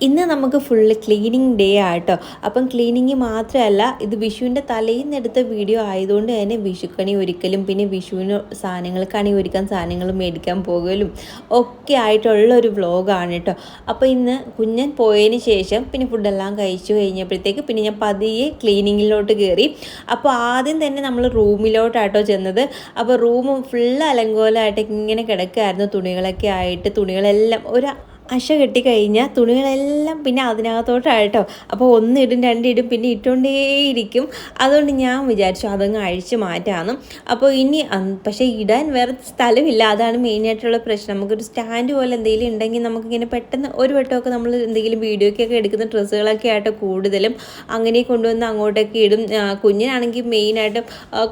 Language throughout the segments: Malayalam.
ഇന്ന് നമുക്ക് ഫുള്ള് ക്ലീനിങ് ഡേ ആട്ടോ അപ്പം ക്ലീനിങ് മാത്രമല്ല ഇത് വിഷുവിന്റെ തലേന്ന് എടുത്ത വീഡിയോ ആയതുകൊണ്ട് തന്നെ വിഷുക്കണി ഒരുക്കലും പിന്നെ വിഷുവിന് സാധനങ്ങൾ കണി ഒരുക്കാൻ സാധനങ്ങൾ മേടിക്കാൻ പോകലും ഒക്കെ ആയിട്ടുള്ള ഒരു വ്ളോഗാണ് കേട്ടോ അപ്പോൾ ഇന്ന് കുഞ്ഞൻ പോയതിന് ശേഷം പിന്നെ ഫുഡെല്ലാം കഴിച്ചു കഴിഞ്ഞപ്പോഴത്തേക്ക് പിന്നെ ഞാൻ പതിയെ ക്ലീനിങ്ങിലോട്ട് കയറി അപ്പോൾ ആദ്യം തന്നെ നമ്മൾ റൂമിലോട്ടാട്ടോ ചെന്നത്. അപ്പോൾ റൂം ഫുള്ള് അലങ്കോലമായിട്ട് ഇങ്ങനെ കിടക്കുമായിരുന്നു തുണികളൊക്കെ ആയിട്ട് തുണികളെല്ലാം ഒരു അശ കെട്ടി കഴിഞ്ഞാൽ തുണികളെല്ലാം പിന്നെ അതിനകത്തോട്ടാണ് അതിനകത്തോട്ടായിട്ടോ. അപ്പോൾ ഒന്നിടും രണ്ടിടും പിന്നെ ഇട്ടുകൊണ്ടേയിരിക്കും അതുകൊണ്ട് ഞാൻ വിചാരിച്ചു അതങ്ങ് അഴിച്ച് മാറ്റാമെന്നും അപ്പോൾ ഇനി പക്ഷേ ഇടാൻ വേറെ സ്ഥലമില്ല. അതാണ് മെയിനായിട്ടുള്ള പ്രശ്നം. നമുക്കൊരു സ്റ്റാൻഡ് പോലെ എന്തെങ്കിലും ഉണ്ടെങ്കിൽ നമുക്കിങ്ങനെ പെട്ടെന്ന് ഒരു വട്ടമൊക്കെ നമ്മൾ എന്തെങ്കിലും വീഡിയോയ്ക്കൊക്കെ എടുക്കുന്ന ഡ്രസ്സുകളൊക്കെ ആയിട്ട് കൂടുതലും അങ്ങനെ കൊണ്ടുവന്ന് അങ്ങോട്ടൊക്കെ ഇടും. കുഞ്ഞിനാണെങ്കിൽ മെയിനായിട്ട്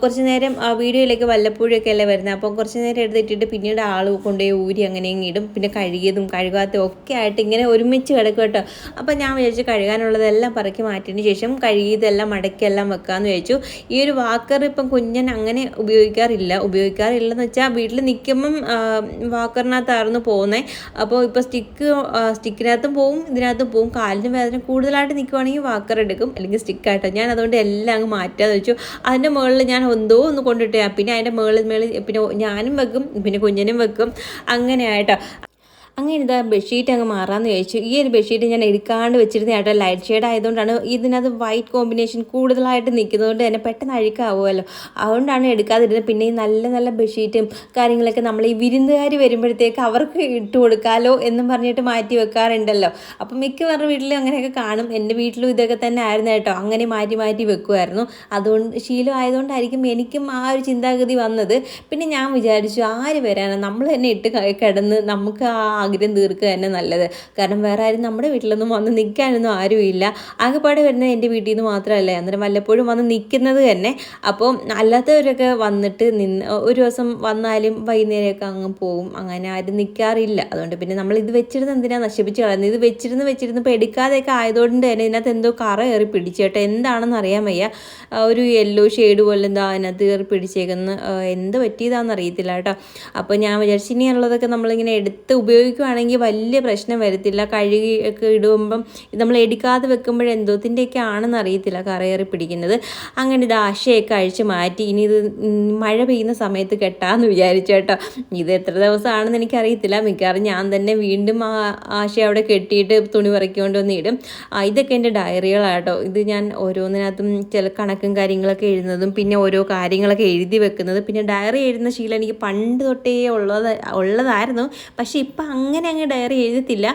കുറച്ച് നേരം വീഡിയോയിലേക്ക് വല്ലപ്പോഴൊക്കെ അല്ലേ വരുന്നത്. അപ്പോൾ കുറച്ച് നേരം എടുത്തിട്ടിട്ട് പിന്നീട് ആൾ കൊണ്ടുപോയി ഊരി അങ്ങനെ ഇടും. പിന്നെ കഴുകിയതും കഴുകാത്തതും ഒക്കെ ആയിട്ട് ഇങ്ങനെ ഒരുമിച്ച് കിടക്കും കേട്ടോ. അപ്പോൾ ഞാൻ വിചാരിച്ചു കഴുകാനുള്ളതെല്ലാം പറക്കി മാറ്റിയതിന് ശേഷം കഴുകിയതെല്ലാം മടക്കിയെല്ലാം വെക്കാമെന്ന് വിചാരിച്ചു. ഈ ഒരു വാക്കർ ഇപ്പം കുഞ്ഞൻ അങ്ങനെ ഉപയോഗിക്കാറില്ല. ഉപയോഗിക്കാറില്ലെന്ന് വെച്ചാൽ വീട്ടിൽ നിൽക്കുമ്പം വാക്കറിനകത്തായിരുന്നു പോകുന്നത് അപ്പോൾ ഇപ്പോൾ സ്റ്റിക്ക് സ്റ്റിക്കിനകത്തും പോവും ഇതിനകത്തും പോവും. കാലിന് വേദന കൂടുതലായിട്ട് നിൽക്കുവാണെങ്കിൽ വാക്കർ എടുക്കും. അല്ലെങ്കിൽ സ്റ്റിക്കായിട്ടോ ഞാൻ അതുകൊണ്ട് എല്ലാം അങ്ങ് മാറ്റാന്ന് വെച്ചു അതിന്റെ മുകളിൽ ഞാൻ എന്തോ ഒന്ന് കൊണ്ടിട്ട്. പിന്നെ അതിന്റെ മുകളിൽ മേളിൽ പിന്നെ ഞാനും വെക്കും പിന്നെ കുഞ്ഞിനും വെക്കും. അങ്ങനെ ആയിട്ടോ. അങ്ങനെ ഇതാ ബെഡ്ഷീറ്റ് അങ്ങ് മാറാമെന്ന് ചോദിച്ചു. ഈ ഒരു ബെഡ്ഷീറ്റ് ഞാൻ എടുക്കാണ്ട് വെച്ചിരുന്ന ചേട്ടാ ലൈറ്റ് ഷെയ്ഡ് ആയതുകൊണ്ടാണ് ഇതിനകത്ത് വൈറ്റ് കോമ്പിനേഷൻ കൂടുതലായിട്ട് നിൽക്കുന്നതുകൊണ്ട് തന്നെ പെട്ടെന്ന് അഴുക്കാവുമല്ലോ. അതുകൊണ്ടാണ് എടുക്കാതിരുന്നത്. പിന്നെ ഈ നല്ല നല്ല ബെഡ്ഷീറ്റും കാര്യങ്ങളൊക്കെ നമ്മൾ ഈ വിരുന്നുകാർ വരുമ്പോഴത്തേക്ക് അവർക്ക് ഇട്ട് കൊടുക്കാമല്ലോ എന്നും പറഞ്ഞിട്ട് മാറ്റി വെക്കാറുണ്ടല്ലോ. അപ്പം മിക്കവാറും വീട്ടിലും അങ്ങനെയൊക്കെ കാണും. എന്റെ വീട്ടിലും ഇതൊക്കെ തന്നെ ആയിരുന്നു കേട്ടോ. അങ്ങനെ മാറ്റി മാറ്റി വെക്കുമായിരുന്നു. അതുകൊണ്ട് ശീലം ആയതുകൊണ്ടായിരിക്കും എനിക്കും ആ ഒരു ചിന്താഗതി വന്നത്. പിന്നെ ഞാൻ വിചാരിച്ചു ആര് വരാനാണ് നമ്മൾ തന്നെ ഇട്ട് കിടന്ന് നമുക്ക് ആ ആഗ്രഹം തീർക്കുക തന്നെ നല്ലത്. കാരണം വേറെ ആരും നമ്മുടെ വീട്ടിലൊന്നും വന്ന് നിൽക്കാനൊന്നും ആരുമില്ല. ആകെപ്പാടെ വരുന്നത് എന്റെ വീട്ടിൽ നിന്ന് മാത്രമല്ല. അന്നേരം വല്ലപ്പോഴും വന്ന് നിൽക്കുന്നത് തന്നെ. അപ്പോൾ അല്ലാത്തവരൊക്കെ വന്നിട്ട് നിന്ന് ഒരു ദിവസം വന്നാലും വൈകുന്നേരമൊക്കെ അങ്ങ് പോകും അങ്ങനെ ആരും നിൽക്കാറില്ല അതുകൊണ്ട് പിന്നെ നമ്മൾ ഇത് വെച്ചിരുന്ന് എന്തിനാണ് നശിപ്പിച്ച് കളയുന്നത്? ഇത് വെച്ചിരുന്ന് വെച്ചിരുന്ന് ഇപ്പോൾ എടുക്കാതെയൊക്കെ ആയതുകൊണ്ട് തന്നെ ഇതിനകത്ത് എന്തോ കറ കയറി പിടിച്ചേട്ടോ എന്താണെന്ന് അറിയാൻ വയ്യ. ഒരു യെല്ലോ ഷെയ്ഡ് പോലെ എന്താ അതിനകത്ത് കയറി പിടിച്ചേക്കുന്ന. എന്ത് പറ്റിയതാണെന്ന് അറിയത്തില്ല കേട്ടോ. അപ്പോൾ ഞാൻ വിചാരിച്ചു ഇനിയുള്ളതൊക്കെ നമ്മളിങ്ങനെ എടുത്ത് ഉപയോഗിക്കുകയാണെങ്കിൽ വലിയ പ്രശ്നം വരത്തില്ല. കഴുകി ഒക്കെ ഇടുമ്പം നമ്മൾ എടുക്കാതെ വെക്കുമ്പോൾ എന്തോത്തിന്റെയൊക്കെ ആണെന്ന് അറിയത്തില്ല കറയേറി പിടിക്കുന്നത്. അങ്ങനെ ഇത് ആശയൊക്കെ അഴിച്ച് മാറ്റി. ഇനി ഇത് മഴ പെയ്യുന്ന സമയത്ത് കെട്ടാന്ന് വിചാരിച്ചു കേട്ടോ. ഇത് എത്ര ദിവസമാണെന്ന് എനിക്കറിയത്തില്ല. മിക്കവാറും ഞാൻ തന്നെ വീണ്ടും ആ ആശ അവിടെ കെട്ടിയിട്ട് തുണി പറിക്കൊണ്ട് വന്ന് ഇടും. ഇതൊക്കെ എന്റെ ഡയറികളാട്ടോ ഇത് ഞാൻ ഓരോന്നിനകത്തും ചില കണക്കും കാര്യങ്ങളൊക്കെ എഴുതുന്നതും പിന്നെ ഓരോ കാര്യങ്ങളൊക്കെ എഴുതി വെക്കുന്നത്. പിന്നെ ഡയറി എഴുതുന്ന ശീലം എനിക്ക് പണ്ട് തൊട്ടേ ഉള്ളത് ഉള്ളതായിരുന്നു. പക്ഷേ ഇപ്പം അങ്ങനെ അങ്ങ് ഡയറി എഴുതത്തില്ല.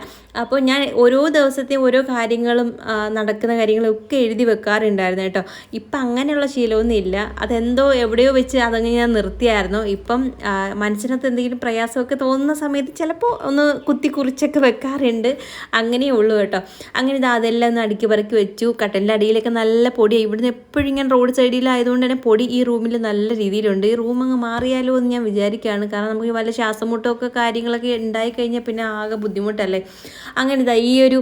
അപ്പോൾ ഞാൻ ഓരോ ദിവസത്തെയും ഓരോ കാര്യങ്ങളും നടക്കുന്ന കാര്യങ്ങളും ഒക്കെ എഴുതി വെക്കാറുണ്ടായിരുന്നു കേട്ടോ. ഇപ്പം അങ്ങനെയുള്ള ശീലമൊന്നും ഇല്ല. അതെന്തോ എവിടെയോ വെച്ച് അതങ്ങ് ഞാൻ നിർത്തിയായിരുന്നു. ഇപ്പം മനസ്സിനകത്ത് എന്തെങ്കിലും പ്രയാസമൊക്കെ തോന്നുന്ന സമയത്ത് ചിലപ്പോൾ ഒന്ന് കുത്തി കുറിച്ചൊക്കെ വെക്കാറുണ്ട്. അങ്ങനെയേ ഉള്ളൂ കേട്ടോ. അങ്ങനെ ഇത് അതെല്ലാം ഒന്ന് അടുക്കി പറക്കി വെച്ചു. കട്ടലിന്റെ അടിയിലൊക്കെ നല്ല പൊടിയാണ് ഇവിടുന്ന് എപ്പോഴും ഇങ്ങനെ റോഡ് സൈഡിലായതുകൊണ്ട് തന്നെ പൊടി ഈ റൂമിൽ നല്ല രീതിയിലുണ്ട്. ഈ റൂം അങ്ങ് മാറിയാലോ എന്ന് ഞാൻ വിചാരിക്കുകയാണ്. കാരണം നമുക്ക് വല്ല ശ്വാസമുട്ടമൊക്കെ കാര്യങ്ങളൊക്കെ ഉണ്ടായിക്കഴിഞ്ഞാൽ പിന്നെ ആകെ ബുദ്ധിമുട്ടല്ലേ? അങ്ങനെ ഈ ഒരു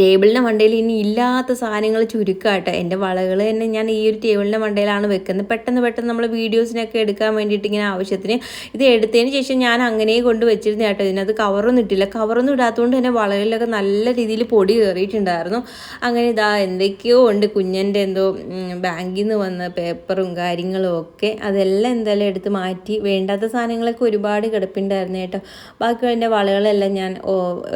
ടേബിളിന്റെ മണ്ടയിൽ ഇനി ഇല്ലാത്ത സാധനങ്ങൾ ചുരുക്കാട്ടെ. എന്റെ വളകൾ തന്നെ ഞാൻ ഈ ഒരു ടേബിളിന്റെ മണ്ടയിലാണ് വെക്കുന്നത്. പെട്ടെന്ന് പെട്ടെന്ന് നമ്മൾ വീഡിയോസിനൊക്കെ എടുക്കാൻ വേണ്ടിയിട്ട് ഇങ്ങനെ ആവശ്യത്തിന് ഇത് എടുത്തതിന് ശേഷം ഞാൻ അങ്ങനെ കൊണ്ട് വെച്ചിരുന്ന കേട്ടോ. ഇതിനകത്ത് കവറൊന്നും ഇട്ടില്ല. കവറൊന്നും ഇടാത്തതുകൊണ്ട് തന്നെ വളകളിലൊക്കെ നല്ല രീതിയിൽ പൊടി കയറിയിട്ടുണ്ടായിരുന്നു. അങ്ങനെ ഇതാ എന്തൊക്കെയോ ഉണ്ട്. കുഞ്ഞന്റെ എന്തോ ബാങ്കിൽ നിന്ന് വന്ന പേപ്പറും കാര്യങ്ങളും ഒക്കെ അതെല്ലാം എന്തായാലും എടുത്ത് മാറ്റി വേണ്ടാത്ത സാധനങ്ങളൊക്കെ ഒരുപാട് കിടപ്പുണ്ടായിരുന്നു കേട്ടോ. ബാക്കി എന്റെ വളകളെല്ലാം ഞാൻ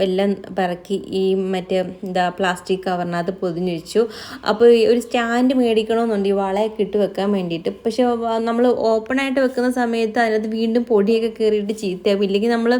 എല്ലാം പിറക്കി ഈ മറ്റേ എന്താ പ്ലാസ്റ്റിക് കവറിനകത്ത് പൊതിഞ്ഞ് വെച്ചു. അപ്പോൾ ഈ ഒരു സ്റ്റാൻഡ് മേടിക്കണമെന്നുണ്ട് ഈ വളയൊക്കെ ഇട്ട് വെക്കാൻ വേണ്ടിയിട്ട്. പക്ഷേ നമ്മൾ ഓപ്പണായിട്ട് വെക്കുന്ന സമയത്ത് അതിനകത്ത് വീണ്ടും പൊടിയൊക്കെ കയറിയിട്ട് ചീത്തയാകും ഇല്ലെങ്കിൽ നമ്മൾ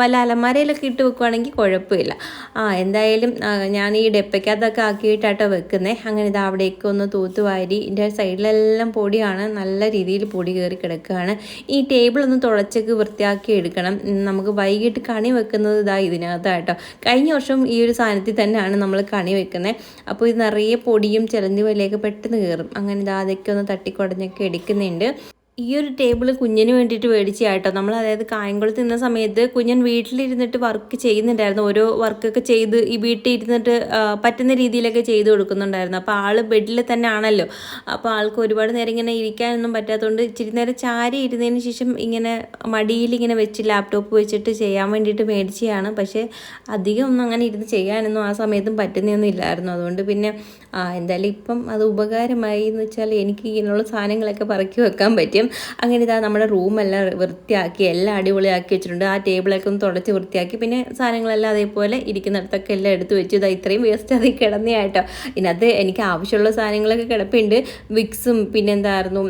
വല്ല അലമാരയിലൊക്കെ ഇട്ട് വെക്കുവാണെങ്കിൽ കുഴപ്പമില്ല. ആ എന്തായാലും ഞാൻ ഈ ഡെപ്പയ്ക്കകത്തൊക്കെ ആക്കിയിട്ടാട്ടോ വെക്കുന്നത് അങ്ങനെ ഇത് അവിടേക്ക് ഒന്ന് തൂത്തുവാരി ഇതിന്റെ സൈഡിലെല്ലാം പൊടിയാണ്. നല്ല രീതിയിൽ പൊടി കയറി കിടക്കുകയാണ്. ഈ ടേബിൾ ഒന്ന് തുളച്ചൊക്കെ വൃത്തിയാക്കി എടുക്കണം. നമുക്ക് വൈകിട്ട് കണി വെക്കുന്നത് ഇതാ ഇതിനകത്താട്ടോ. കഴിഞ്ഞ വർഷം ഈ ഒരു സാധനത്തിൽ തന്നെയാണ് നമ്മൾ കണി വെക്കുന്നത് അപ്പോൾ ഇത് നിറയെ പൊടിയും ചിലന്തി വലയൊക്കെ പെട്ടെന്ന് കയറും അങ്ങനെ ഇതാ അതൊക്കെ ഒന്ന് തട്ടിക്കുടഞ്ഞൊക്കെ എടുക്കുന്നുണ്ട്. ഈ ഒരു ടേബിൾ കുഞ്ഞിന് വേണ്ടിയിട്ട് മേടിച്ച കേട്ടോ നമ്മൾ അതായത് കായംകുളത്ത് നിന്ന സമയത്ത് കുഞ്ഞൻ വീട്ടിലിരുന്നിട്ട് വർക്ക് ചെയ്യുന്നുണ്ടായിരുന്നു. ഓരോ വർക്കൊക്കെ ചെയ്ത് ഈ വീട്ടിൽ ഇരുന്നിട്ട് പറ്റുന്ന രീതിയിലൊക്കെ ചെയ്ത് കൊടുക്കുന്നുണ്ടായിരുന്നു. അപ്പോൾ ആൾ ബെഡിൽ തന്നെ ആണല്ലോ അപ്പോൾ ആൾക്ക് ഒരുപാട് നേരം ഇങ്ങനെ ഇരിക്കാനൊന്നും പറ്റാത്തതുകൊണ്ട് ഇച്ചിരി നേരം ചാരി ഇരുന്നതിന് ശേഷം ഇങ്ങനെ മടിയിൽ ഇങ്ങനെ വെച്ച് ലാപ്ടോപ്പ് വെച്ചിട്ട് ചെയ്യാൻ വേണ്ടിയിട്ട് മേടിച്ചതാണ് പക്ഷേ അധികം ഒന്നും അങ്ങനെ ഇരുന്ന് ചെയ്യാനൊന്നും ആ സമയത്തും പറ്റുന്നൊന്നും ഇല്ലായിരുന്നു. അതുകൊണ്ട് പിന്നെ എന്തായാലും ഇപ്പം അത് ഉപകാരമായി എന്ന് വെച്ചാൽ എനിക്ക് ഇങ്ങനെയുള്ള സാധനങ്ങളൊക്കെ പറക്കി വെക്കാൻ പറ്റും അങ്ങനെ ഇതാ നമ്മുടെ റൂമെല്ലാം വൃത്തിയാക്കി എല്ലാം അടിപൊളിയാക്കി വെച്ചിട്ടുണ്ട്. ആ ടേബിളൊക്കെ ഒന്ന് തുടച്ച് വൃത്തിയാക്കി. പിന്നെ സാധനങ്ങളെല്ലാം അതേപോലെ ഇരിക്കുന്നിടത്തൊക്കെ എല്ലാം എടുത്ത് വെച്ചു. ഇതാ ഇത്രയും വേസ്റ്റ് അതിൽ കിടന്നയാട്ടോ ഇതിനകത്ത് എനിക്ക് ആവശ്യമുള്ള സാധനങ്ങളൊക്കെ കിടപ്പുണ്ട്. വിക്സും പിന്നെ എന്തായിരുന്നു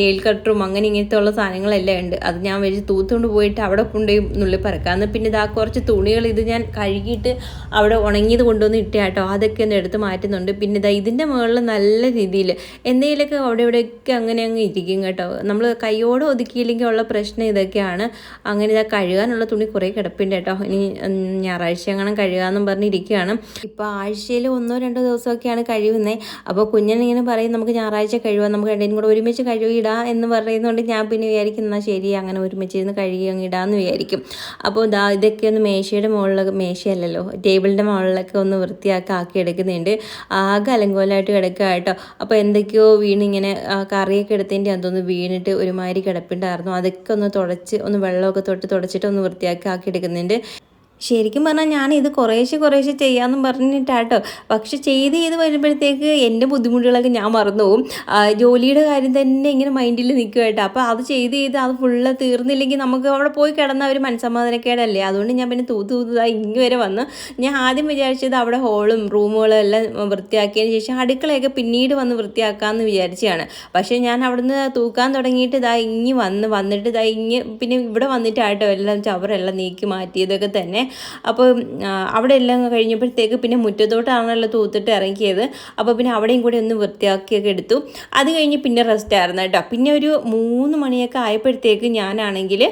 നെയിൽ കട്ടറും അങ്ങനെ ഇങ്ങനത്തെ ഉള്ള സാധനങ്ങളെല്ലാം ഉണ്ട്. അത് ഞാൻ വെച്ച് തൂത്തുകൊണ്ട് പോയിട്ട് അവിടെ കൊണ്ടുപോയി നുള്ളി പറക്കാന്ന് പിന്നെ ഇതാ കുറച്ച് തുണികൾ ഇത് ഞാൻ കഴുകിയിട്ട് അവിടെ ഉണങ്ങിയത് കൊണ്ടുവന്ന് ഇട്ടാട്ടോ അതൊക്കെ ഒന്ന് എടുത്ത് മാറ്റുന്നുണ്ട്. പിന്നെ ഇതാ ഇതിന്റെ മുകളിൽ നല്ല രീതിയിൽ എന്തെങ്കിലുമൊക്കെ അവിടെ ഇവിടെയൊക്കെ അങ്ങനെ അങ്ങ് ഇരിക്കും കേട്ടോ. നമ്മൾ കൈയോടെ ഒതുക്കിയില്ലെങ്കിൽ ഉള്ള പ്രശ്നം ഇതൊക്കെയാണ്. അങ്ങനെ ഇതാ കഴുകാനുള്ള തുണി കുറേ കിടപ്പുണ്ട് കേട്ടോ. ഇനി ഞായറാഴ്ച അങ്ങനെ കഴുകാമെന്നും പറഞ്ഞിരിക്കുകയാണ്. ഇപ്പോൾ ആഴ്ചയിൽ ഒന്നോ രണ്ടോ ദിവസമൊക്കെയാണ് കഴിയുന്നത് അപ്പോൾ കുഞ്ഞനിങ്ങനെ പറയും നമുക്ക് ഞായറാഴ്ച കഴുകാം. നമുക്ക് രണ്ടേനും കൂടെ ഒരുമിച്ച് കഴുകിയിടാം എന്ന് പറയുന്നതുകൊണ്ട് ഞാൻ പിന്നെ വിചാരിക്കും എന്നാൽ ശരി അങ്ങനെ ഒരുമിച്ച് ഇരുന്ന് കഴുകി അങ്ങ് ഇടാമെന്ന് വിചാരിക്കും. അപ്പോൾ ദാ ഇതൊക്കെ ഒന്ന് മേശയുടെ മുകളിലൊക്കെ മേശയല്ലല്ലോ ടേബിളിന്റെ മുകളിലൊക്കെ ഒന്ന് വൃത്തിയാക്കി ആക്കി എടുക്കുന്നുണ്ട്. ആകെ അലങ്കോലമായിട്ട് കിടക്കുക കേട്ടോ. അപ്പോൾ എന്തൊക്കെയോ വീണിങ്ങനെ കറിയൊക്കെ എടുത്തതിന്റെ അതൊന്ന് വീണിട്ട് ഒരുമാതിരി കിടപ്പുണ്ടായിരുന്നു. അതൊക്കെ ഒന്ന് തുടച്ച് ഒന്ന് വെള്ളമൊക്കെ തൊട്ട് തുടച്ചിട്ട് ഒന്ന് വൃത്തിയാക്കി ആക്കി എടുക്കുന്നുണ്ട് ശരിക്കും പറഞ്ഞാൽ ഞാൻ ഇത് കുറേശ്ശെ കുറേശ്ശെ ചെയ്യാമെന്നും പറഞ്ഞിട്ടാട്ടോ. പക്ഷെ ചെയ്ത് ചെയ്ത് വരുമ്പോഴത്തേക്ക് എന്റെ ബുദ്ധിമുട്ടുകളൊക്കെ ഞാൻ മറന്നു പോകും ജോലിയുടെ കാര്യം തന്നെ ഇങ്ങനെ മൈൻഡിൽ നിൽക്കും കേട്ടോ അപ്പോൾ അത് ചെയ്ത് ചെയ്ത് അത് ഫുള്ള് തീർന്നില്ലെങ്കിൽ നമുക്ക് അവിടെ പോയി കിടന്ന ഒരു മനസ്സമാധാനക്കേടല്ലേ? അതുകൊണ്ട് ഞാൻ പിന്നെ തൂത്ത് തൂത്തതായി ഇങ്ങ് വരെ വന്ന് ഞാൻ ആദ്യം വിചാരിച്ചത് അവിടെ ഹോളും റൂമുകളും എല്ലാം വൃത്തിയാക്കിയതിന് ശേഷം അടുക്കളയൊക്കെ പിന്നീട് വന്ന് വൃത്തിയാക്കാമെന്ന് വിചാരിച്ചതാണ്. പക്ഷേ ഞാൻ അവിടുന്ന് തൂക്കാൻ തുടങ്ങിയിട്ട് ഇതാ ഇങ്ങി വന്ന് വന്നിട്ട് ഇതാ ഇങ്ങ് പിന്നെ ഇവിടെ വന്നിട്ടായിട്ടോ എല്ലാം ചവറെല്ലാം നീക്കി മാറ്റിയതൊക്കെ തന്നെ. അപ്പോൾ അവിടെ എല്ലാം കഴിഞ്ഞപ്പോഴത്തേക്ക് പിന്നെ മുറ്റത്തോട്ടാണല്ലോ തൂത്തിട്ട് ഇറങ്ങിയത്. അപ്പോൾ പിന്നെ അവിടെയും കൂടി ഒന്ന് വൃത്തിയാക്കിയൊക്കെ എടുത്തു. അത് കഴിഞ്ഞ് പിന്നെ റെസ്റ്റ് ആയിരുന്നു കേട്ടോ. പിന്നെ ഒരു മൂന്ന് മണിയൊക്കെ ആയപ്പോഴത്തേക്ക് ഞാനാണെങ്കിൽ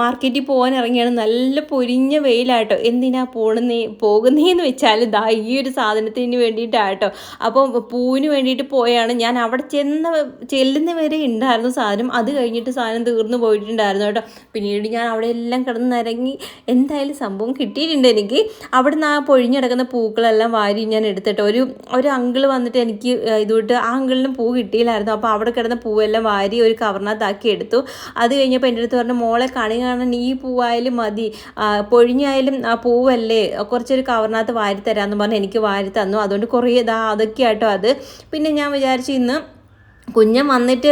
മാർക്കറ്റിൽ പോകാൻ ഇറങ്ങിയാണ്. നല്ല പൊരിഞ്ഞ വെയിലാട്ടോ. എന്തിനാ പോണേ പോകുന്നേന്ന് വെച്ചാൽ ദാ ഈ ഒരു സാധനത്തിന് വേണ്ടിയിട്ടാട്ടോ അപ്പോൾ പൂവിന് വേണ്ടിയിട്ട് പോയാണ്. ഞാൻ അവിടെ ചെന്ന ചെല്ലുന്ന വരെ ഉണ്ടായിരുന്നു സാധനം. അത് കഴിഞ്ഞിട്ട് സാധനം തീർന്നു പോയിട്ടുണ്ടായിരുന്നു കേട്ടോ. പിന്നീട് ഞാൻ അവിടെ എല്ലാം കിടന്ന് ഇറങ്ങി എന്തായാലും സംഭവം കിട്ടിയിട്ടുണ്ട് എനിക്ക്. അവിടുന്ന് ആ പൊഴിഞ്ഞിടക്കുന്ന പൂക്കളെല്ലാം വാരി ഞാൻ എടുത്തിട്ട് ഒരു ഒരു അങ്കിൾ വന്നിട്ട് എനിക്ക് ഇതുകൊണ്ട് ആ അങ്കിളിന് പൂ കിട്ടിയില്ലായിരുന്നു. അപ്പോൾ അവിടെ കിടന്ന പൂവെല്ലാം വാരി ഒരു കവറിനകത്താക്കി എടുത്തു. അത് കഴിഞ്ഞപ്പോൾ എന്റെ അടുത്ത് പറഞ്ഞു മോളെ കണി കാണാൻ ഈ പൂവായാലും മതി. പൊഴിഞ്ഞായാലും ആ പൂവല്ലേ കുറച്ചൊരു കവറിനകത്ത് വാരി തരാമെന്ന് പറഞ്ഞ് എനിക്ക് വാരി തന്നു. അതുകൊണ്ട് കുറേ ഇതാ അതൊക്കെ ആട്ടോ അത്. പിന്നെ ഞാൻ വിചാരിച്ചു ഇന്ന് കുഞ്ഞൻ വന്നിട്ട്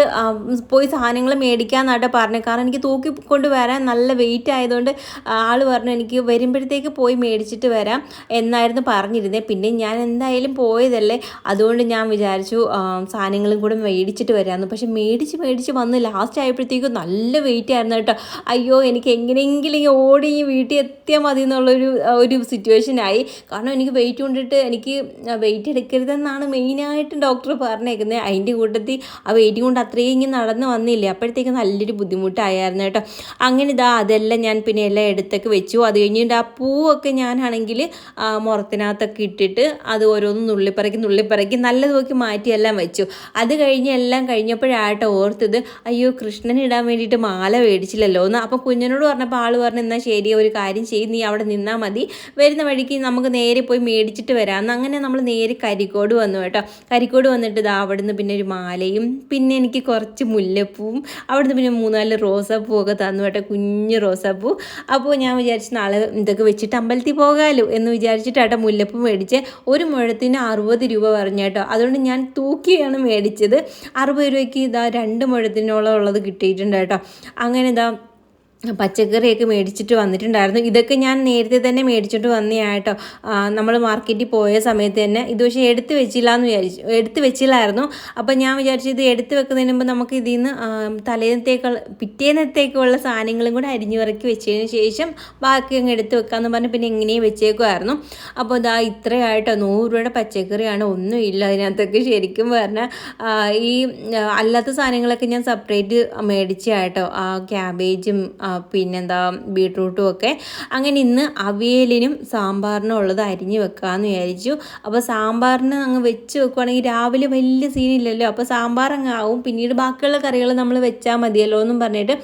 പോയി സാധനങ്ങൾ മേടിക്കാന്നാട്ടെ പറഞ്ഞു. കാരണം എനിക്ക് തൂക്കി കൊണ്ട് വരാൻ നല്ല വെയിറ്റ് ആയതുകൊണ്ട് ആൾ പറഞ്ഞു എനിക്ക് വരുമ്പോഴത്തേക്ക് പോയി മേടിച്ചിട്ട് വരാം എന്നായിരുന്നു പറഞ്ഞിരുന്നത് പിന്നെ ഞാൻ എന്തായാലും പോയതല്ലേ. അതുകൊണ്ട് ഞാൻ വിചാരിച്ചു സാധനങ്ങളും കൂടെ മേടിച്ചിട്ട് വരാമെന്ന് പക്ഷെ മേടിച്ച് മേടിച്ച് വന്ന് ലാസ്റ്റ് ആയപ്പോഴത്തേക്കും നല്ല വെയിറ്റ് ആയിരുന്നു കേട്ടോ. അയ്യോ എനിക്ക് എങ്ങനെയെങ്കിലും ഓടി വീട്ടിൽ എത്തിയാൽ മതി എന്നുള്ളൊരു ഒരു സിറ്റുവേഷനായി കാരണം എനിക്ക് വെയിറ്റ് കൊണ്ടിട്ട് എനിക്ക് വെയിറ്റ് എടുക്കരുതെന്നാണ് മെയിനായിട്ട് ഡോക്ടർ പറഞ്ഞേക്കുന്നത് അതിന്റെ കൂട്ടത്തിൽ ആ വെയിറ്റിംഗ് കൊണ്ട് അത്രയും ഇങ്ങനെ നടന്ന് വന്നില്ലേ? അപ്പോഴത്തേക്ക് നല്ലൊരു ബുദ്ധിമുട്ടായിരുന്നു കേട്ടോ. അങ്ങനെ ഇതാ അതെല്ലാം ഞാൻ പിന്നെ എല്ലാം എടുത്തൊക്കെ വെച്ചു. അത് കഴിഞ്ഞിട്ട് ആ പൂവൊക്കെ ഞാനാണെങ്കിൽ മുറത്തിനകത്തൊക്കെ ഇട്ടിട്ട് അത് ഓരോന്ന് നുള്ളിപ്പറക്കി നുള്ളിപ്പറക്കി നല്ലത് നോക്കി മാറ്റിയെല്ലാം വെച്ചു. അത് കഴിഞ്ഞ് എല്ലാം കഴിഞ്ഞപ്പോഴാട്ടോ ഓർത്തത് അയ്യോ കൃഷ്ണന് ഇടാൻ വേണ്ടിയിട്ട് മാല മേടിച്ചില്ലല്ലോ എന്ന്. അപ്പോൾ കുഞ്ഞിനോട് പറഞ്ഞപ്പോൾ ആൾ പറഞ്ഞു എന്നാൽ ശരി ഒരു കാര്യം ചെയ്യും നീ അവിടെ നിന്നാൽ മതി. വരുന്ന വഴിക്ക് നമുക്ക് നേരെ പോയി മേടിച്ചിട്ട് വരാം. അങ്ങനെ നമ്മൾ നേരെ കരിക്കോട് വന്നു കേട്ടോ. കരിക്കോട് വന്നിട്ട് ഇതാ അവിടുന്ന് പിന്നെ ഒരു മാലയും പിന്നെ എനിക്ക് കുറച്ച് മുല്ലപ്പൂവും അവിടുന്ന് പിന്നെ മൂന്നാൽ റോസാപ്പൂ ഒക്കെ തന്നു കേട്ടോ കുഞ്ഞ് റോസാപ്പൂ. അപ്പോൾ ഞാൻ വിചാരിച്ചു നാളെ ഇതൊക്കെ വെച്ചിട്ട് അമ്പലത്തിൽ പോകാമല്ലോ എന്ന് വിചാരിച്ചിട്ടാട്ടോ മുല്ലപ്പൂ മേടിച്ച്. ഒരു മുഴത്തിന് അറുപത് രൂപ പറഞ്ഞു കേട്ടോ. അതുകൊണ്ട് ഞാൻ തൂക്കിയാണ് മേടിച്ചത്. അറുപത് രൂപയ്ക്ക് ഇതാ രണ്ട് മുഴത്തിനോളം ഉള്ളത് കിട്ടിയിട്ടുണ്ട് കേട്ടോ. അങ്ങനെ ഇതാ പച്ചക്കറിയൊക്കെ മേടിച്ചിട്ട് വന്നിട്ടുണ്ടായിരുന്നു. ഇതൊക്കെ ഞാൻ നേരത്തെ തന്നെ മേടിച്ചിട്ട് വന്നതായിട്ടോ നമ്മൾ മാർക്കറ്റിൽ പോയ സമയത്ത് തന്നെ ഇത് പക്ഷേ എടുത്ത് വെച്ചില്ല എന്ന് വിചാരിച്ചു എടുത്ത് വെച്ചില്ലായിരുന്നു. അപ്പം ഞാൻ വിചാരിച്ചു ഇത് എടുത്ത് വെക്കുന്നതിന് മുമ്പ് നമുക്ക് ഇതിൽ നിന്ന് തലേന്നത്തേക്കുള്ള പിറ്റേന്നത്തേക്കുള്ള സാധനങ്ങളും കൂടെ അരിഞ്ഞു വെച്ചതിന് ശേഷം ബാക്കി അങ്ങ് എടുത്ത് വെക്കാമെന്ന് പറഞ്ഞ് പിന്നെ എങ്ങനെയും വെച്ചേക്കുമായിരുന്നു അപ്പോൾ ഇതാ ഇത്രയായിട്ടോ നൂറ് രൂപയുടെ പച്ചക്കറിയാണ് ഒന്നുമില്ല അതിനകത്തൊക്കെ ശരിക്കും പറഞ്ഞാൽ ഈ അല്ലാത്ത സാധനങ്ങളൊക്കെ ഞാൻ സെപ്പറേറ്റ് മേടിച്ചായിട്ടോ ആ ക്യാബേജും പിന്നെന്താ ബീട്രൂട്ടും ഒക്കെ. അങ്ങനെ ഇന്ന് അവിയലിനും സാമ്പാറിനും ഉള്ളത് അരിഞ്ഞ് വെക്കാമെന്ന് വിചാരിച്ചു. അപ്പോൾ സാമ്പാറിന് അങ്ങ് വെച്ച് വെക്കുവാണെങ്കിൽ രാവിലെ വലിയ സീനില്ലല്ലോ അപ്പോൾ സാമ്പാർ അങ്ങ് ആവും. പിന്നീട് ബാക്കിയുള്ള കറികൾ നമ്മൾ വെച്ചാൽ മതിയല്ലോ എന്നും പറഞ്ഞിട്ട്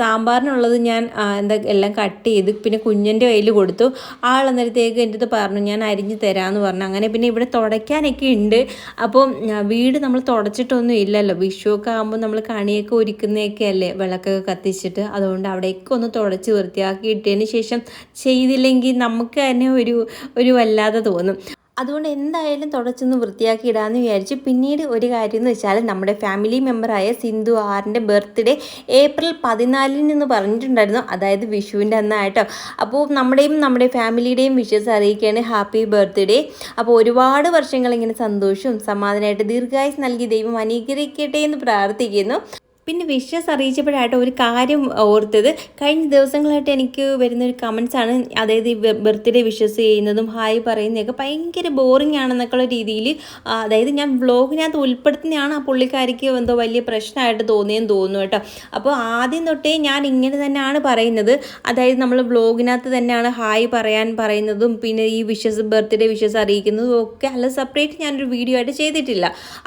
സാമ്പാറിനുള്ളത് ഞാൻ എന്താ എല്ലാം കട്ട് ചെയ്ത് പിന്നെ കുഞ്ഞിന്റെ കയ്യിൽ കൊടുത്തു. ആൾ അന്നേരത്തേക്ക് എന്റെ അടുത്ത് പറഞ്ഞു ഞാൻ അരിഞ്ഞ് തരാമെന്ന് പറഞ്ഞു. അങ്ങനെ പിന്നെ ഇവിടെ തുടയ്ക്കാനൊക്കെ ഉണ്ട് അപ്പോൾ വീട് നമ്മൾ തുടച്ചിട്ടൊന്നും ഇല്ലല്ലോ. വിഷുവൊക്കെ ആകുമ്പോൾ നമ്മൾ കണിയൊക്കെ ഒരുക്കുന്നതൊക്കെ അല്ലേ വിളക്കൊക്കെ കത്തിച്ചിട്ട്. അതുകൊണ്ട് അവിടെയൊക്കെ ഒന്ന് തുടച്ച് വൃത്തിയാക്കി ഇട്ടതിന് ശേഷം ചെയ്തില്ലെങ്കിൽ നമുക്ക് തന്നെ ഒരു ഒരു വല്ലാതെ തോന്നും. അതുകൊണ്ട് എന്തായാലും തുടച്ചൊന്ന് വൃത്തിയാക്കി ഇടാമെന്ന് വിചാരിച്ചു പിന്നീട് ഒരു കാര്യം എന്ന് വെച്ചാൽ നമ്മുടെ ഫാമിലി മെമ്പറായ സിന്ധു ആറിന്റെ ബർത്ത്ഡേ ഏപ്രിൽ പതിനാലിന് എന്ന് പറഞ്ഞിട്ടുണ്ടായിരുന്നു. അതായത് വിഷുവിന്റെ അന്നായിട്ടോ അപ്പോൾ നമ്മുടെയും നമ്മുടെ ഫാമിലിയുടെയും വിഷസ് അറിയിക്കുകയാണ് ഹാപ്പി ബർത്ത്ഡേ അപ്പോൾ ഒരുപാട് വർഷങ്ങൾ ഇങ്ങനെ സന്തോഷവും സമാധാനമായിട്ട് ദീർഘായുസ് നൽകി ദൈവം അനുഗ്രഹിക്കട്ടെ എന്ന് പ്രാർത്ഥിക്കുന്നു. പിന്നെ വിഷസ് അറിയിച്ചപ്പോഴായിട്ട് ഒരു കാര്യം ഓർത്തത്. കഴിഞ്ഞ ദിവസങ്ങളായിട്ട് എനിക്ക് വരുന്ന ഒരു കമൻസാണ് അതായത് ഈ ബർത്ത്ഡേ വിഷസ് ചെയ്യുന്നതും ഹായ് പറയുന്നതൊക്കെ ഭയങ്കര ബോറിംഗ് ആണെന്നൊക്കെയുള്ള രീതിയിൽ അതായത് ഞാൻ വ്ലോഗിനകത്ത് ഉൾപ്പെടുത്തുന്നതാണ് ആ പുള്ളിക്കാരിക്ക് എന്തോ വലിയ പ്രശ്നമായിട്ട് തോന്നിയെന്ന് തോന്നുന്നു കേട്ടോ. അപ്പോൾ ആദ്യം തൊട്ടേ ഞാൻ ഇങ്ങനെ തന്നെയാണ് പറയുന്നത്. അതായത് നമ്മൾ വ്ലോഗിനകത്ത് തന്നെയാണ് ഹായ് പറയാൻ പറയുന്നതും പിന്നെ ഈ വിഷസ് ബർത്ത്ഡേ വിഷസ് അറിയിക്കുന്നതും ഒക്കെ അല്ല സെപ്പറേറ്റ് ഞാനൊരു വീഡിയോ ആയിട്ട് ചെയ്തിട്ടില്ല.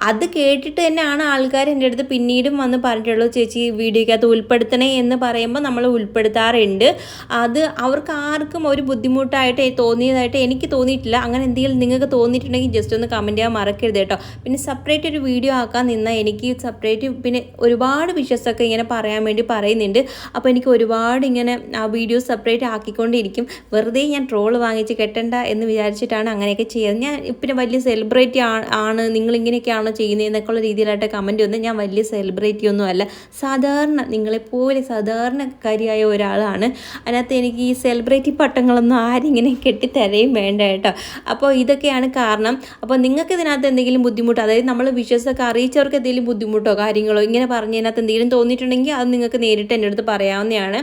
അത് കേട്ടിട്ട് തന്നെയാണ് ആൾക്കാർ എന്റെ അടുത്ത് പിന്നീടും വന്ന് പറഞ്ഞിട്ടുള്ളത് ചേച്ചി വീഡിയോക്കകത്ത് ഉൾപ്പെടുത്തണേ എന്ന് പറയുമ്പോൾ നമ്മൾ ഉൾപ്പെടുത്താറുണ്ട്. അത് അവർക്ക് ആർക്കും ഒരു ബുദ്ധിമുട്ടായിട്ട് തോന്നിയതായിട്ട് എനിക്ക് തോന്നിയിട്ടില്ല. അങ്ങനെ എന്തെങ്കിലും നിങ്ങൾക്ക് തോന്നിയിട്ടുണ്ടെങ്കിൽ ജസ്റ്റ് ഒന്ന് കമന്റ് ചെയ്യാൻ മറക്കരുത് കേട്ടോ. പിന്നെ സെപ്പറേറ്റ് ഒരു വീഡിയോ ആക്കാൻ നിന്നാൽ എനിക്ക് സെപ്പറേറ്റ് പിന്നെ ഒരുപാട് വിഷസൊക്കെ ഇങ്ങനെ പറയാൻ വേണ്ടി പറയുന്നുണ്ട്. അപ്പോൾ എനിക്ക് ഒരുപാട് ഇങ്ങനെ ആ വീഡിയോ സെപ്പറേറ്റ് ആക്കിക്കൊണ്ടിരിക്കും. വെറുതെ ഞാൻ ട്രോൾ വാങ്ങിച്ച് കെട്ടണ്ട എന്ന് വിചാരിച്ചിട്ടാണ് അങ്ങനെയൊക്കെ ചെയ്യുന്നത്. ഞാൻ പിന്നെ വലിയ സെലിബ്രിറ്റി ആണ്. നിങ്ങൾ ഇങ്ങനെയൊക്കെയാണോ ചെയ്യുന്നത് എന്നൊക്കെയുള്ള രീതിയിലായിട്ട് കമന്റ് ഒന്നും ഞാൻ വലിയ സെലിബ്രേറ്റി ഒന്നും അല്ല. സാധാരണ നിങ്ങളെപ്പോലെ സാധാരണക്കാരിയായ ഒരാളാണ്. അതിനകത്ത് എനിക്ക് ഈ സെലിബ്രിറ്റി പട്ടങ്ങളൊന്നും ആരും ഇങ്ങനെ കെട്ടിത്തരയും വേണ്ട കേട്ടോ. അപ്പോൾ ഇതൊക്കെയാണ് കാരണം. അപ്പോൾ നിങ്ങൾക്ക് ഇതിനകത്ത് എന്തെങ്കിലും ബുദ്ധിമുട്ട് അതായത് നമ്മൾ വിശ്വസൊക്കെ അറിയിച്ചവർക്ക് എന്തെങ്കിലും ബുദ്ധിമുട്ടോ കാര്യങ്ങളോ ഇങ്ങനെ പറഞ്ഞതിനകത്ത് എന്തെങ്കിലും തോന്നിയിട്ടുണ്ടെങ്കിൽ അത് നിങ്ങൾക്ക് നേരിട്ട് എന്റെ അടുത്ത് പറയാവുന്നതാണ്.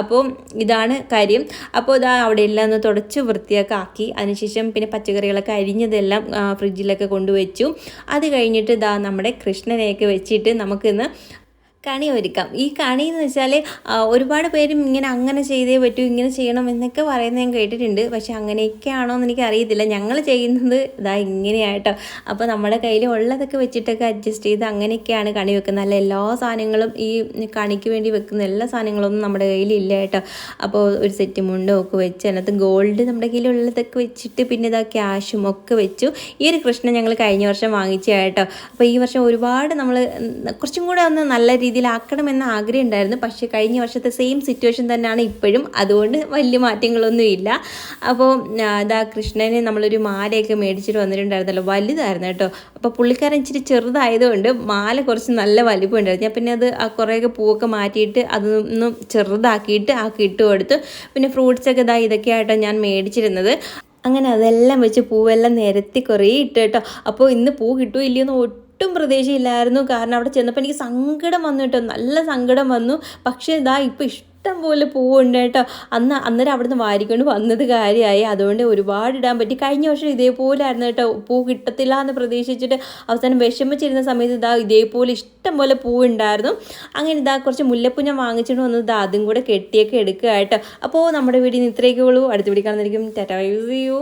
അപ്പോൾ ഇതാണ് കാര്യം. അപ്പോൾ ഇതാ അവിടെ എല്ലാം ഒന്ന് തുടച്ച് വൃത്തിയൊക്കെ ആക്കി. അതിനുശേഷം പിന്നെ പച്ചക്കറികളൊക്കെ അരിഞ്ഞതെല്ലാം ഫ്രിഡ്ജിലൊക്കെ കൊണ്ടുവച്ചു. അത് കഴിഞ്ഞിട്ട് ഇതാ നമ്മുടെ കൃഷ്ണനെയൊക്കെ വെച്ചിട്ട് നമുക്കിന്ന് കണി ഒരുക്കാം. ഈ കണി എന്ന് വെച്ചാൽ ഒരുപാട് പേരും ഇങ്ങനെ അങ്ങനെ ചെയ്തേ പറ്റൂ ഇങ്ങനെ ചെയ്യണം എന്നൊക്കെ പറയുന്നത് ഞാൻ കേട്ടിട്ടുണ്ട്. പക്ഷെ അങ്ങനെയൊക്കെ ആണോ എന്ന് എനിക്ക് അറിയത്തില്ല. ഞങ്ങൾ ചെയ്യുന്നത് ഇതാ ഇങ്ങനെയായിട്ടോ അപ്പോൾ നമ്മുടെ കയ്യിൽ ഉള്ളതൊക്കെ വെച്ചിട്ടൊക്കെ അഡ്ജസ്റ്റ് ചെയ്ത് അങ്ങനെയൊക്കെയാണ് കണി വെക്കുന്നത്. അല്ല എല്ലാ സാധനങ്ങളും ഈ കണിക്ക് വേണ്ടി വെക്കുന്ന എല്ലാ സാധനങ്ങളൊന്നും നമ്മുടെ കയ്യിൽ ഇല്ല കേട്ടോ. അപ്പോൾ ഒരു സെറ്റ് മുണ്ടും ഒക്കെ വെച്ച് അതിനകത്ത് ഗോൾഡ് നമ്മുടെ കയ്യിലുള്ളതൊക്കെ വെച്ചിട്ട് പിന്നെ ഇതാ ക്യാഷും ഒക്കെ വെച്ചു. ഈ ഒരു കൃഷ്ണൻ ഞങ്ങൾ കഴിഞ്ഞ വർഷം വാങ്ങിച്ച അപ്പോൾ ഈ വർഷം ഒരുപാട് നമ്മൾ കുറച്ചും കൂടെ ഒന്ന് നല്ല രീതിയിലാക്കണമെന്ന് ആഗ്രഹം ഉണ്ടായിരുന്നു പക്ഷേ കഴിഞ്ഞ വർഷത്തെ സെയിം സിറ്റുവേഷൻ തന്നെയാണ് ഇപ്പോഴും. അതുകൊണ്ട് വലിയ മാറ്റങ്ങളൊന്നുമില്ല. അപ്പോൾ അതാ കൃഷ്ണന് നമ്മളൊരു മാലയൊക്കെ മേടിച്ചിട്ട് വന്നിട്ടുണ്ടായിരുന്നല്ലോ. വലുതായിരുന്നു കേട്ടോ. അപ്പോൾ പുള്ളിക്കാരൻ ഇച്ചിരി ചെറുതായതുകൊണ്ട് മാല കുറച്ച് നല്ല വലിപ്പം ഉണ്ടായിരുന്നു ഞാൻ പിന്നെ അത് ആ കുറേയൊക്കെ പൂവൊക്കെ മാറ്റിയിട്ട് അതൊന്നും ചെറുതാക്കിയിട്ട് ആ കിട്ടു കൊടുത്തു പിന്നെ ഫ്രൂട്ട്സൊക്കെ ഇതാ ഇതൊക്കെ ആയിട്ടോ ഞാൻ മേടിച്ചിരുന്നത്. അങ്ങനെ അതെല്ലാം വെച്ച് പൂവെല്ലാം നിരത്തി കുറേ ഇട്ട് കേട്ടോ. അപ്പോൾ ഇന്ന് പൂ കിട്ടുമോ ഇല്ലയോ എന്ന് ഒട്ടും പ്രതീക്ഷയില്ലായിരുന്നു. കാരണം അവിടെ ചെന്നപ്പോൾ എനിക്ക് സങ്കടം വന്നു കേട്ടോ. നല്ല സങ്കടം വന്നു. പക്ഷേ ഇതാ ഇപ്പോൾ ഇഷ്ടം പോലെ പൂവുണ്ട് കേട്ടോ. അന്ന് അന്നേരം അവിടുന്ന് വാരിക്കൊണ്ട് വന്നത് കാര്യമായി. അതുകൊണ്ട് ഒരുപാട് ഇടാൻ പറ്റി. കഴിഞ്ഞ വർഷം ഇതേപോലെ ആയിരുന്നു കേട്ടോ. പൂ കിട്ടത്തില്ല എന്ന് പ്രതീക്ഷിച്ചിട്ട് അവസാനം വിഷമിച്ചിരുന്ന സമയത്ത് ഇതാ ഇതേപോലെ ഇഷ്ടം പോലെ പൂ ഉണ്ടായിരുന്നു അങ്ങനെ ഇതാ കുറച്ച് മുല്ലപ്പൂ ഞാൻ വാങ്ങിച്ചിട്ട് വന്നത് ഇതാ അതും കൂടെ കെട്ടിയൊക്കെ എടുക്കുക കേട്ടോ. അപ്പോൾ നമ്മുടെ വീടിന് ഇത്രയൊക്കെ ഉള്ളൂ. അടുത്ത വീഡിയോ കാണുന്നതായിരിക്കും. ടാറ്റ യൂസ് ചെയ്യൂ